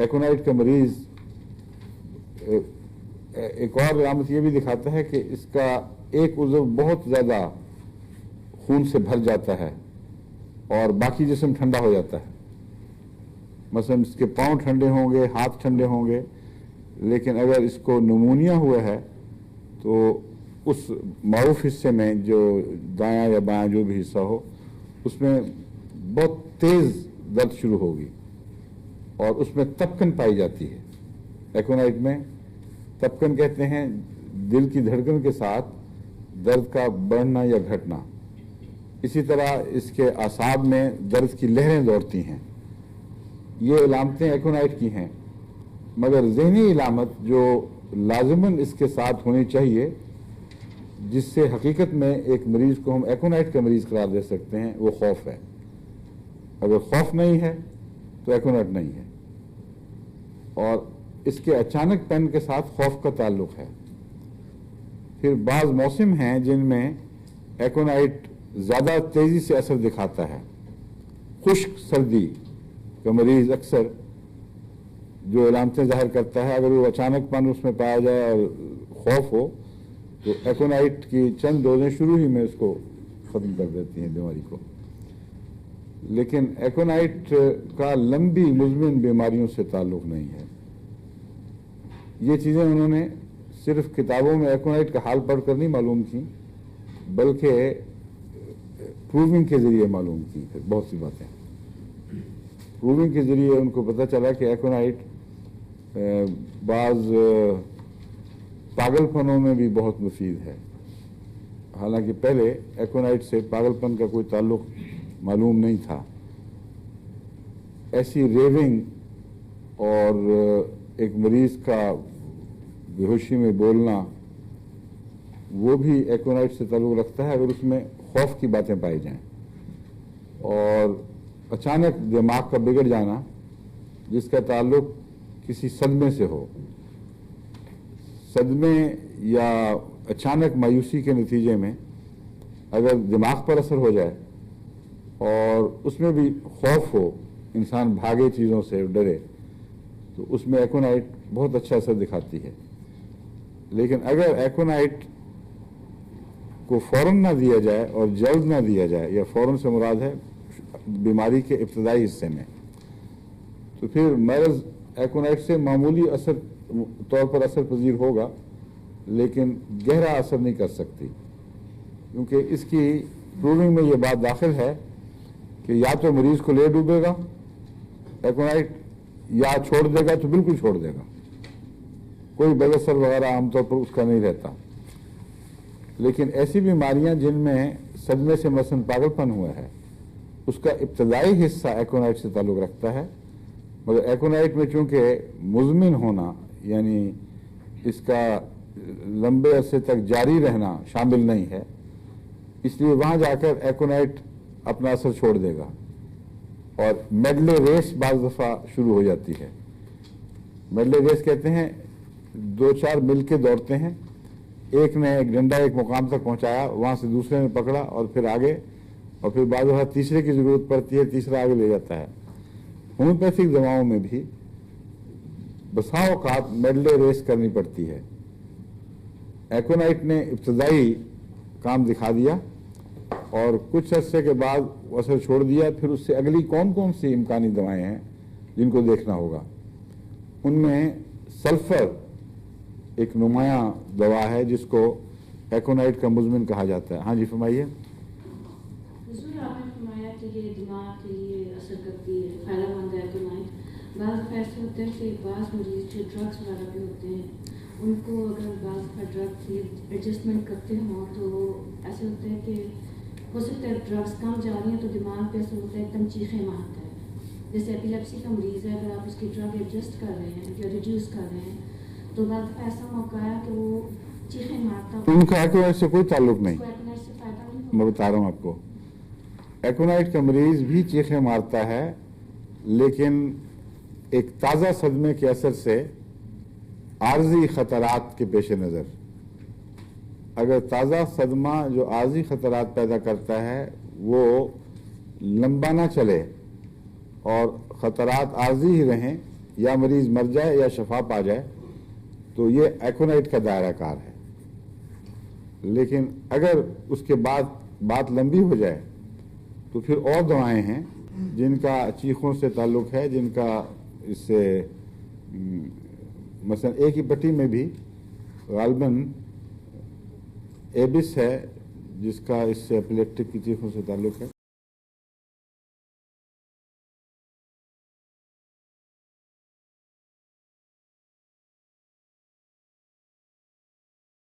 एकोनाइट का मरीज़ एक और अलामत ये भी दिखाता है कि इसका एक उज़व बहुत ज़्यादा खून से भर जाता है और बाकी जिसम ठंडा हो जाता है। मसलन इसके पाँव ठंडे होंगे, हाथ ठंडे होंगे, लेकिन अगर इसको नमूनिया हुआ है तो उस मरूफ हिस्से में जो दायां या बायां जो भी हिस्सा हो, उसमें बहुत तेज़ दर्द शुरू होगी। और उसमें तपकन पाई जाती है। एकोनाइट में तपकन कहते हैं दिल की धड़कन के साथ दर्द का बढ़ना या घटना। इसी तरह इसके आसाब में दर्द की लहरें दौड़ती हैं। ये इलामतें एकोनाइट की हैं। मगर जहनी इलामत जो लाजमन इसके साथ होनी चाहिए, जिससे हकीकत में एक मरीज़ को हम एकोनाइट का मरीज़ करार दे सकते हैं, वो खौफ है। अगर खौफ नहीं है तो एकोनाइट नहीं है। और इसके अचानक पेन के साथ खौफ का ताल्लुक है। फिर बाज़ मौसम हैं जिनमें एकोनाइट ज़्यादा तेज़ी से असर दिखाता है। खुश्क सर्दी का मरीज़ अक्सर जो इलामतें ज़ाहिर करता है, अगर वो अचानक पन उसमें पाया जाए और खौफ हो तो एकोनाइट की चंद डोजें शुरू ही में उसको ख़त्म कर देती हैं बीमारी को। लेकिन एकोनाइट का लंबी मुजमिन बीमारियों से ताल्लुक़ नहीं है। ये चीज़ें उन्होंने सिर्फ़ किताबों में एकोनाइट का हाल पढ़कर नहीं मालूम की, बल्कि प्रूविंग के ज़रिए मालूम की। बहुत सी बातें। प्रूविंग के ज़रिए उनको पता चला कि एकोनाइट बाज़ पागलपनों में भी बहुत मुफीद है। हालाँकि पहले एकोनाइट से पागलपन का कोई ताल्लुक मालूम नहीं था। ऐसी रेविंग और एक मरीज़ का बेहोशी में बोलना, वो भी एकोनाइट से ताल्लुक रखता है अगर उसमें खौफ की बातें पाई जाएँ। और अचानक दिमाग का बिगड़ जाना, जिसका ताल्लुक किसी सदमे से हो। सदमे या अचानक मायूसी के नतीजे में अगर दिमाग पर असर हो जाए और उसमें भी खौफ हो, इंसान भागे चीज़ों से, डरे तो उसमें एकोनाइट बहुत अच्छा असर दिखाती है। लेकिन अगर एकोनाइट को फ़ौरन ना दिया जाए और जल्द ना दिया जाए, या फ़ौरन से मुराद है बीमारी के इब्तदाई हिस्से में तो फिर मर्ज एकोनाइट से मामूली असर, तौर पर असर पजीर होगा, लेकिन गहरा असर नहीं कर सकती। क्योंकि इसकी प्रूविंग में ये बात दाखिल है कि या तो मरीज़ को ले डूबेगा, एकोनाइट या छोड़ देगा तो बिल्कुल छोड़ देगा। कोई बदअसर वगैरह आमतौर पर उसका नहीं रहता। लेकिन ऐसी बीमारियाँ जिनमें सदमे से मसन पागलपन हुआ है, उसका इब्तदाई हिस्सा एकोनाइट से ताल्लुक़ रखता है। मगर एकोनाइट में चूँकि मुजमिन होना, यानी इसका लंबे अरसे तक जारी रहना शामिल नहीं है, इसलिए वहाँ जाकर एकोनाइट अपना असर छोड़ देगा। और मेडले रेस बाज दफ़ा शुरू हो जाती है। मेडले रेस कहते हैं, दो चार मिल के दौड़ते हैं। एक ने एक डंडा एक मुकाम तक पहुँचाया, वहाँ से दूसरे ने पकड़ा और फिर आगे, और फिर बाद तीसरे की ज़रूरत पड़ती है, तीसरा आगे ले जाता है। होम्योपैथिक दवाओं में भी बसाओकात मेडले रेस करनी पड़ती है। एकोनाइट ने इब्तदाई काम दिखा दिया। और कुछ अर्से के बाद असर छोड़ दिया, फिर उससे अगली कौन कौन सी इम्कानी दवाएँ हैं जिनको देखना होगा? उनमें सल्फ़र एक नुमाया दवा है जिसको एकोनाइट का मुजमिन कहा जाता है। हाँ जी, फरमाइए। हैं उनको अगर बाज़ का ड्रग एडजस्टमेंट करते हों तो ऐसे होते हैं कि हो सकता है ड्रग्स कम जा रही हैं तो दिमाग पे ऐसा होता है एकदम चीखें मारता है जैसे एपिलेप्सी का मरीज़ है अगर आप उसकी ड्रग एडजस्ट कर रहे हैं या रिड्यूस कर रहे हैं तो वक्त ऐसा मौका है कि वो चीखें मारता उनका एक्वाइट से कोई ताल्लुक नहीं एकोनाइट मैं बता रहा हूँ आपको एक्वाइट का मरीज़ भी चीखें मारता है लेकिन एक ताज़ा सदमे के असर से आर्जी ख़तरात के पेश नज़र अगर ताज़ा सदमा जो आर्जी ख़तरात पैदा करता है वो लंबा ना चले और ख़तरात आर्जी ही रहें या मरीज़ मर जाए या शफा पा जाए तो ये एकोनाइट का दायरा कार है। लेकिन अगर उसके बाद बात लंबी हो जाए तो फिर और दवाएँ हैं जिनका चीखों से ताल्लुक है जिनका इससे हम्म, मसलन एक ही पट्टी में भी गालबन एबिस है जिसका इससे एपिलेक्टिक की चीखों से ताल्लुक है।